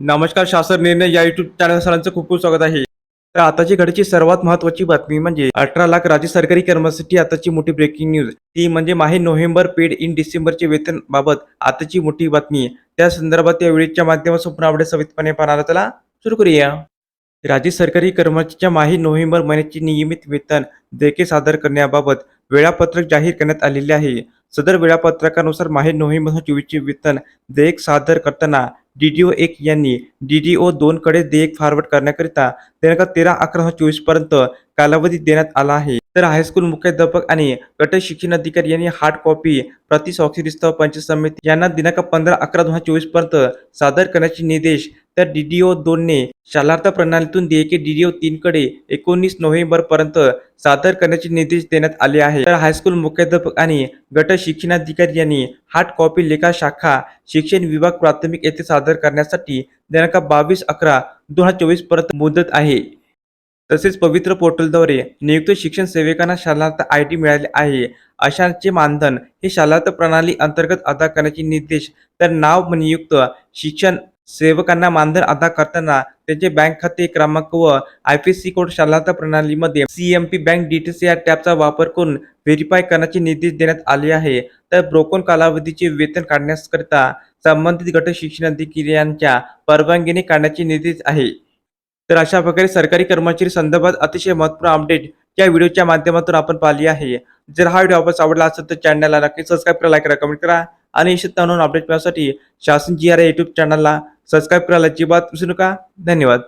नमस्कार शासन निर्णय या युट्यूब चॅनल सरांचं खूप खूप स्वागत आहे. तर आताची घडीची सर्वात महत्वाची बातमी म्हणजे अठरा लाख राज्य सरकारी कर्मचाऱ्यांसाठी आताची मोठी ब्रेकिंग न्यूज ती म्हणजे माहे नोव्हेंबर पेड इन डिसेंबरचे वेतन बाबत आताची मोठी बातमी त्या संदर्भात या वेळेच्या माध्यमातून पुन्हा आवडे सवितपणे पाहणार त्याला सुरू करूया. राज्य सरकारी कर्मचाऱ्यांच्या माही नोव्हेंबर महिन्याचे नियमित वेतन देयके सादर करण्याबाबत वेळापत्रक जाहीर करण्यात आलेले आहे. सदर वेळापत्रकानुसार माहे नोव्हेंबर चोवीसचे वेतन देयक सादर करताना डीडीओ एक यांनी डीडीओ दोन कडे देयक फॉरवर्ड करण्याकरिता दिनांक तेरा अकरा चोवीसपर्यंत कालावधी देण्यात आला आहे. तर हायस्कूल मुख्याध्यापक आणि गट शिक्षण अधिकारी यांनी हार्ड कॉपी प्रति स्वाक्षरीस्तव पंचायत समिती यांना दिनांक पंधरा अकरा दोन हजार चोवीसपर्यंत सादर करण्याचे निर्देश तर डी डी ओ दोनने शालार्थ प्रणालीतून देयके डी ओ तीनकडे एकोणीस नोव्हेंबर पर्यंत सादर करण्याचे निर्देश देण्यात आले आहे. तर हायस्कूल मुख्याध्यापक आणि गट शिक्षणाधिकारी यांनी हार्ड कॉपी लेखा शाखा शिक्षण विभाग प्राथमिक येथे सादर करण्यासाठी दिनांक बावीस अकरा दोन हजार चोवीसपर्यंत मुदत आहे. तसेच पवित्र पोर्टलद्वारे नियुक्त शिक्षण सेवकांना शालार्थ आय डी मिळाले आहे. अशांचे मानधन हे शालार्थ प्रणाली अंतर्गत अदा करण्याचे निर्देश तर नाव नियुक्त शिक्षण सेवकांना मानधन अदा करताना त्यांचे बँक खाते क्रमांक व आय पी सी कोड शालाता प्रणालीमध्ये C M P bank details या टॅबचा वापर करून व्हेरीफाय करण्याचे निर्देश देण्यात आले आहे. तर ब्रोकन कालावधीचे वेतन काढण्याकरिता संबंधित गट शिक्षण अधिकारी यांच्या परवानगीने काढण्याचे निर्देश आहे. तर अशा प्रकारे सरकारी कर्मचारी संदर्भात अतिशय महत्त्वपूर्ण अपडेट या व्हिडिओच्या माध्यमातून आपण पाहिली आहे. जर हा व्हिडिओ आपण आवडला असेल तर चॅनलला नक्की सबस्क्राईब करा लाईक करा कमेंट करा. आणि निश्चित नवीन अपडेट मिळण्यासाठी शासन जी आर युट्यूब चॅनलला सबस्क्राईब करायला अजिबात विसरू नका. धन्यवाद.